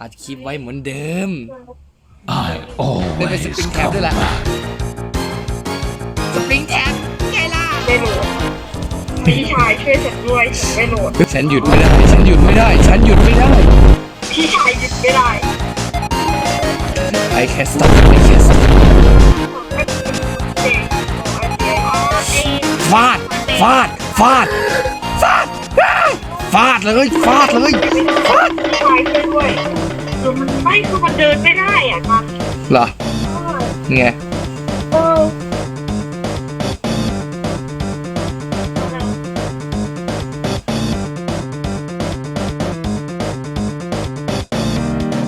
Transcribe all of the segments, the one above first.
อัดคลิปไว้เหมือนเดิม I ได้เป็น always สปริงแท็บ come ด้วยล่ะ back. สปริงแท็บไงล่ะ ไม่โหลดพี่ชายช่วยฉันด้วยฉันไม่โหลดฉันหยุดไม่ได้ ฉันหยุดไม่ได้ ฉันหยุดไม่ได้ พี่ชายหยุดไม่ได้ I can't stop I can't stop เด็กโอเคอ๋อไอ้ฟาด ฟาด ฟาดฟาดอ้าวฟาดเลยฟาดเลยฟาดพี่ชายช่วยด้วยคือมันไม่คือมันเดินไม่ได้อะครับเหรอไงเออ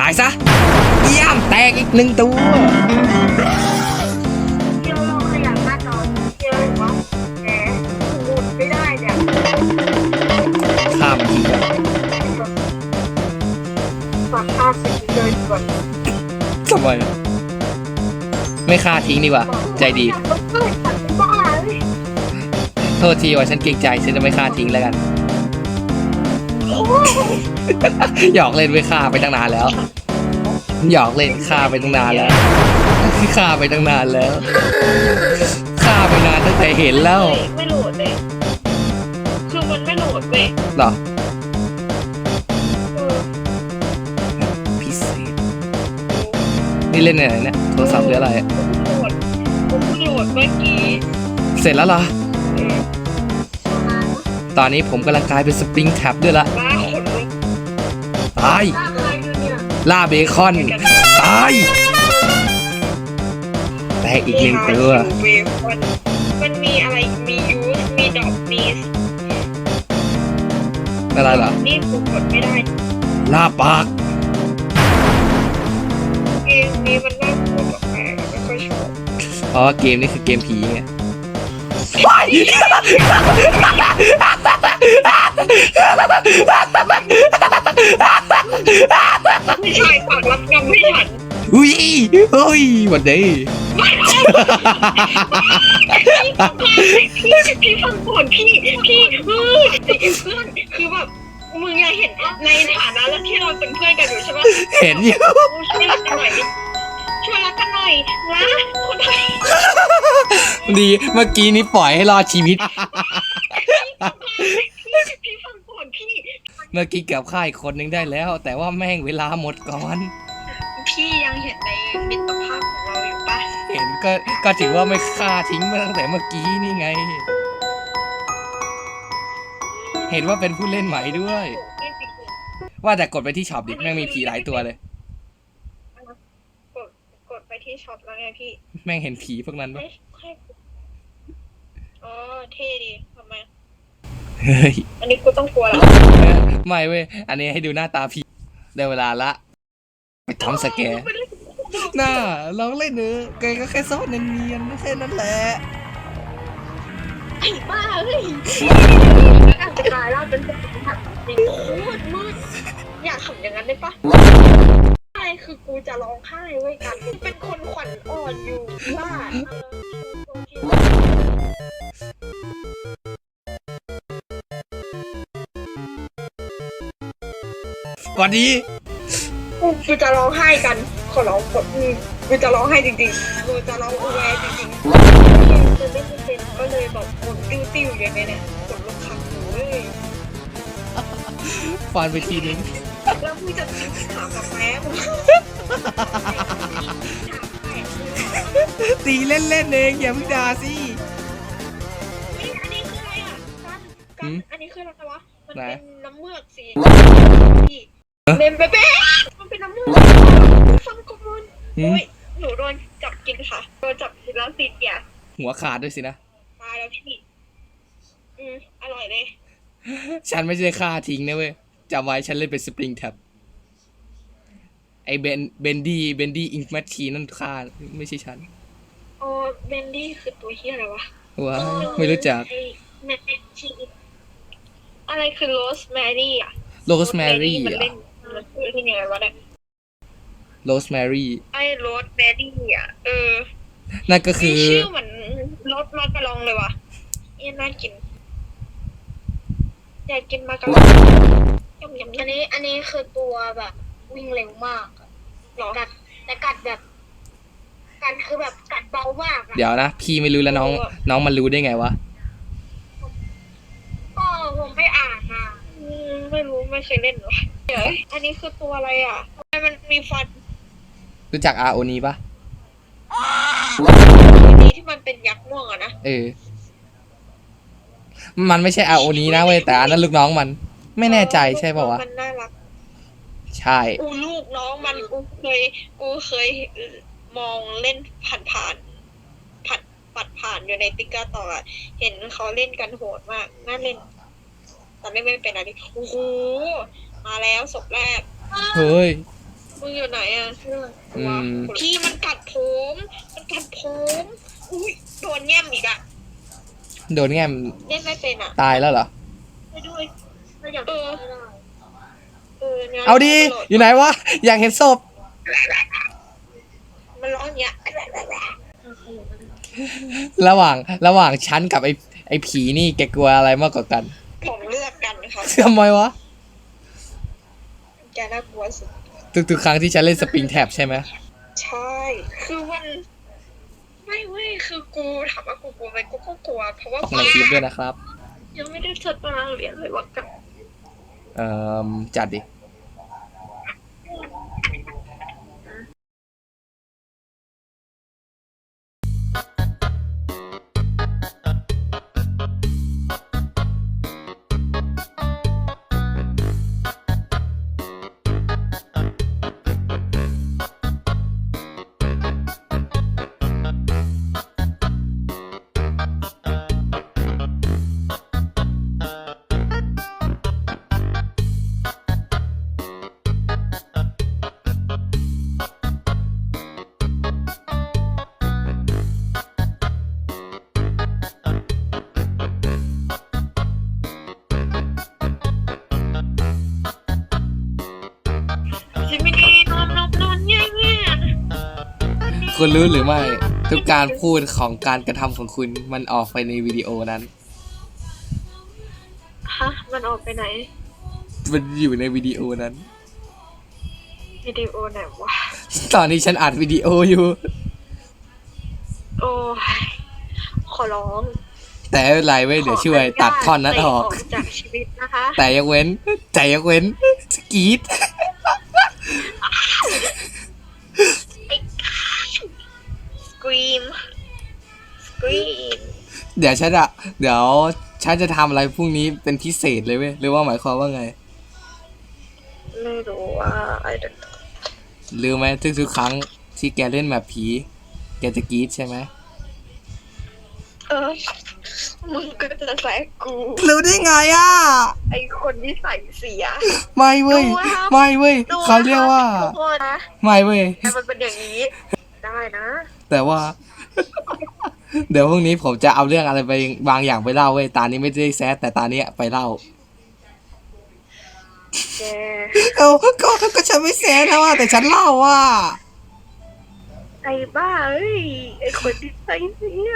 ตายซะเยี่ยมแตกอีกหนึ่งตัว ฝากภาพสิ่งเดินก่อนทำไมอะไม่ฆ่าทิ้งดีกว่า ใจดีเฮ้ยฉันบ้าเลยโทษทีว่าฉันเกรงใจฉันจะไม่ฆ่าทิ้งแล้วกันโอ้ยหยอกเล่นไม่ฆ่าไปตั้งนานแล้ว หยอกเล่นฆ่าไปตั้งนานแล้วฆ่าไปตั้งนานแล้วฆ่าไปนานตั้งแต่เห็นแล้วไม่โหลดเลย คือมันไม่โหลดเว้ย เหรอเอ นี่เล่นอะไรเนี่ยโทรศัพท์หรืออะไรอะโหลดผมเพิ่งโหลดเมื่อกี้เสร็จแล้วเหรอ เออตอนนี้ผมกำลังกลายเป็นสปริงแท็บด้วยละบ้าขนลุกตายบ้าอะไรอยู่เนี่ยล่าเบคอน ตาย แตกอีกหนึ่งตัวเวฟมันมันมีอะไรมียูสมีดอกมีอะไรเหรอนี่กูกดไม่ได้ล่าปากเก มนี้มันน่ากลัวแปลกๆไม่ค่อยชอบเพราะว่าเกมนี้คือเกมผีไงผู้ชายฝากรับกรรมให้ฉันอุ้ยเฮ้ยหวันดีไม่เอาพี่พี่ฟังก่อนพี่พี่เออเพื่อนคือแบบ มึงยังเห็นในฐานะแล้วที่เราเป็นเพื่อนกันอยู่ใช่ปะเห็นอยู่ช่วยรักกันหน่อยดิช่วยรักกันหน่อยนะคนไทยดีเมื่อกี้นี้ปล่อยให้รอดชีวิต พี่พี่ฟังก่อนพี่ เมื่อกี้เกือบฆ่าอีกคนนึงได้แล้ว แต่ว่าแม่งเวลาหมดก่อน พี่ยังเห็นในมิตรภาพของเราอยู่ปะ เห็นก็ก็ถือว่าไม่ฆ่าทิ้งมาตั้งแต่เมื่อกี้นี่ไง เห็นว่าเป็นผู้เล่นใหม่ด้วยไม่จริงว่าแต่กดไปที่ช็อปดิแม่งมีผีหลายตัวเลย กดกดไปที่ช็อปแล้วไงพี่แม่งเห็นผีพวกนั้นปะไม่ใช่อ๋อเท่ดีทำไม เฮ้ยอันนี้กูต้องกลัวแล้วไม่เว้ยอันนี้ให้ดูหน้าตาผีได้เวลาละไปทำสแกนหน้าลองเล่นเนอะแกก็แค่ซ่อนเนียนๆแค่นั้นแหละไอ้บ้าเฮ้ยอาจจะกลายร่างเป็นแบบจริงโคตรมืดอยากทำอย่างนั้นได้ปะใช่คือกูจะร้องไห้เว้ยกันเป็นคนขวัญอ่อนอยู่ว่าวัสดีกูจะร้องไห้กัน ขอร้องกดกูจะร้องไห้จริงๆกูจะร้องอูแวจริงๆ ก็เลยแบบกดติ้วติ้วๆอย่างเงี้ยเนี่ยกดลงคำหูเลยฟันไปทีนึงแล้วกูจะถามกับแม่มึงตีเล่นๆเองอย่าเพิ่งด่าสิเฮ้ยอันนี้คืออะไรอะกันหืกันมอันนี้คืออะไรวะ มันไหนเป็นน้ำเมือกสีพี่เมมเบเบ้มันเป็นน้ำเมือกฟังก่อนหืมโอ้ยหนูโดนจับกินค่ะ โดนจับกินแล้วติดเกียร์หัวขาดด้วยสินะ ตายแล้วพี่อืมอร่อยเลยฉันไม่ใช่ฆ่าทิ้งนะเว้ยจำไว้ฉันเล่นเป็นสปริงแท็บไอเบนเบนดี้เบนดี้อิงแมชชีนั่นฆ่าไม่ใช่ฉันโอ้เบนดี้คือตัวเฮียอะไรวะว้ายไม่รู้จักไอ้แมทชีอะไรคือโรสแมรี่อะโรสแมรี่มันอะเล่นมันชื่อที่ไงวะเนี่ยโรสแมรี่ไอ้โรสแมรี่อะเออนั่นก็คืมีอชื่อเหมือน รสมากระลองเลยวะเอี้ยน่ากินอยากกินมากระลองยำยำอันนี้ อันนี้คือตัวแบบวิ่งเร็วมากอะกัดแต่กัดแบบกัดคือแบบกัดเบามากอะเดี๋ยวนะ พี่ไม่รู้แล้วน้อง น้องมันรู้ได้ไงวะ ก็ผมไปอ่านมาอืมไม่รู้ไม่เคยเล่นหรอเดี๋ยวอันนี้คือตัวอะไรอะทำไมมันมีฟันรู้จักอาโอนี้ปะ เออ มันไม่ใช่อาโอนี้นะเว้ยแต่อันนั้นลูกน้องมัน ไม่แน่ใจใช่ป่าวะมันน่ารักใช่กูลูกน้องมันกูเคยกูเคยมองเล่นผ่านผ่านๆผัดปัดผ่านอยู่ในติ๊กเกอร์ต่ออะเห็นเขาเล่นกันโหดมากน่าเล่นแต่ไม่ไม่เป็นอะไรโอ้โหมาแล้วศพแรกเฮ้ยมึงอยู่ไหนอะอืมพี่มันกัดผม มันกัดผม อุ้ยโดนแง้มอีกอะโดนแง่มเล่นไม่เป็นอะตายแล้วเหรอ ไปด้วยไม่อยากเออเออนี่ยเอาดี อยู่ไหนวะ อยากเห็นศพ มันร้องอย่างเงี้ยระหว่าง ระหว่างฉันกับไอ้ไอ้ผีนี่แกกลัวอะไรมากกว่ากันผมเลือกกันค่ะทำไมวะ แกน่ากลัวสุดทุกๆครั้งที่ฉันเล่นสปริงแท็บใช่ไหม ใช่ คือมัน ไม่เว้ยคือกูถามว่ากูกลัวไหมกูก็กลัว เพราะว่าออกในคลิปด้วยนะครับ ยังไม่ได้เสตารางเรียนเลยว่ากับ เอ่อจัดดิ คุณรู้หรือไม่ ทุกการพูดของการกระทำของคุณมันออกไปในวิดีโอนั้น ฮะ มันออกไปไหน มันอยู่ในวิดีโอนั้น วิดีโอไหนวะ ตอนนี้ฉันอัดวิดีโออยู่ โอ้ยขอร้องแต่ไม่เป็นไรเว้ยเดี๋ยวช่วยตัดท่อนนั้นออกขนุญาตเตะจากชีวิตนะคะ แต่ยกเว้นแต่ยกเว้นสกีดสกรีม สกรีมเดี๋ยวฉันอะเดี๋ยวฉันจะทำอะไรพรุ่งนี้เป็นพิเศษเลยเว้ยหรือว่าหมายความว่าไง ไม่รู้ว่า I don't know รู้ไหมทุกๆครั้งที่แกเล่นแบบผี แกจะกรีดใช่ไหมเออมึงก็จะแซกกู รู้ได้ไงอะ ไอคนที่ใส่เสีย ไม่เว้ย ดูนะครับ ไม่เว้ยดูเขาเรียกว่าทุกคนนะไม่เว้ย แต่มันเป็นอย่างนี้ ได้นะ แต่ว่า เดี๋ยวพรุ่งนี้ผมจะเอาเรื่องอะไรไปบางอย่างไปเล่าเว้ยตานี้ไม่ได้แซดแต่ตานี้ไปเล่า แกเอาก็ก็ฉันไม่แซดนะว่า แต่ฉันเล่าว่า ไอ้บ้าเอ้ยไอ้คนที่ใส่เสีย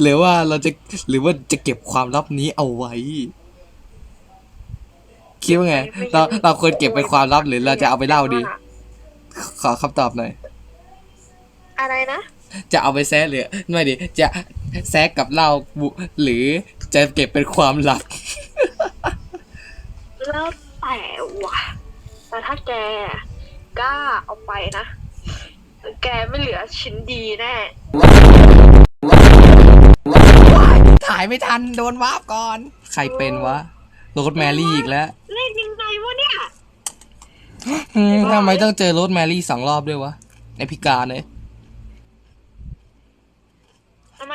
หรือว่าเราจะหรือว่าจะเก็บความลับนี้เอาไว้ คิดว่าไง เราเราควรเก็บเป็นความลับหรือเราจะเอาไปเล่าดี ขอคำตอบหน่อย อะไรนะจะเอาไปแซะหรือไม่ดิจะแซะกับเล่าบุหรือจะเก็บเป็นความลับ แล้วแต่ว่ะแต่ถ้าแกกล้าเอาไปนะ แกไม่เหลือชิ้นดีแน่ถ่ายไม่ทันโดนวาร์ปก่อน ใครเป็นวะโรสแมรี่อีกแล้วเล่นยังไงวะเนี่ยอืมทำไมต้องเจอโรสแมรี่สองรอบด้วยวะไอพิการเลย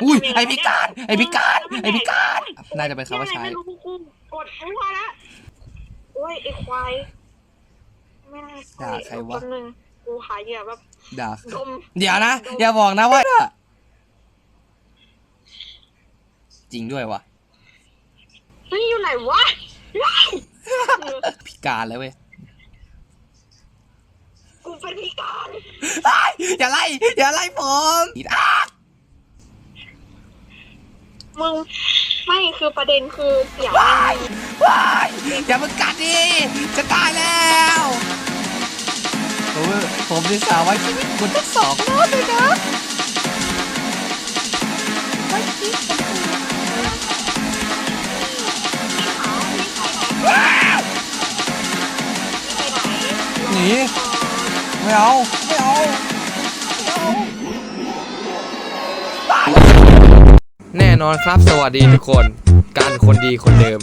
อุ้ยไอพิการไอพิการไอพิการน่าจะเป็นคำว่าใช้ ไม่รู้กูกดไม่ว่าละโอ้ยไอควายไม่ได้ด่าใครวะ แป๊บนึงกูหาเหยื่อแบบด่าดมเดี๋ยวนะ อย่าบอกนะว่า จริงด้วยวะเฮ้ยอยู่ไหนวะพิการแล้วเว้ยกูเป็นพิการเฮ้ยอย่าไล่อย่าไล่ผมอะ มึงไม่คือประเด็นคือเสียงว้ายว้ายอย่ามากัดดิจะตายแล้วผมได้สาวไว้ชีวิตคุณทั้งสองรอบเลยนะไว้ชีวิตของคุณหนีไม่เอา ไม่เอา แน่นอนครับสวัสดีทุกคน การคนดีคนเดิม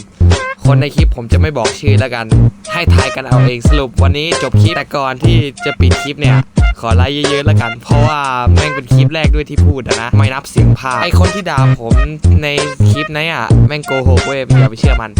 คนในคลิปผมจะไม่บอกชื่อแล้วกัน ให้ทายกันเอาเองสรุปวันนี้จบคลิปแต่ก่อนที่จะปิดคลิปเนี่ย ขอไลค์เยอะๆแล้วกัน เพราะว่าแม่งเป็นคลิปแรกด้วยที่พูดอะนะ ไม่นับเสียงพาไอคนที่ด่าผมในคลิปนี้อะแม่งโกหกเว้ยอย่าไปเชื่อมัน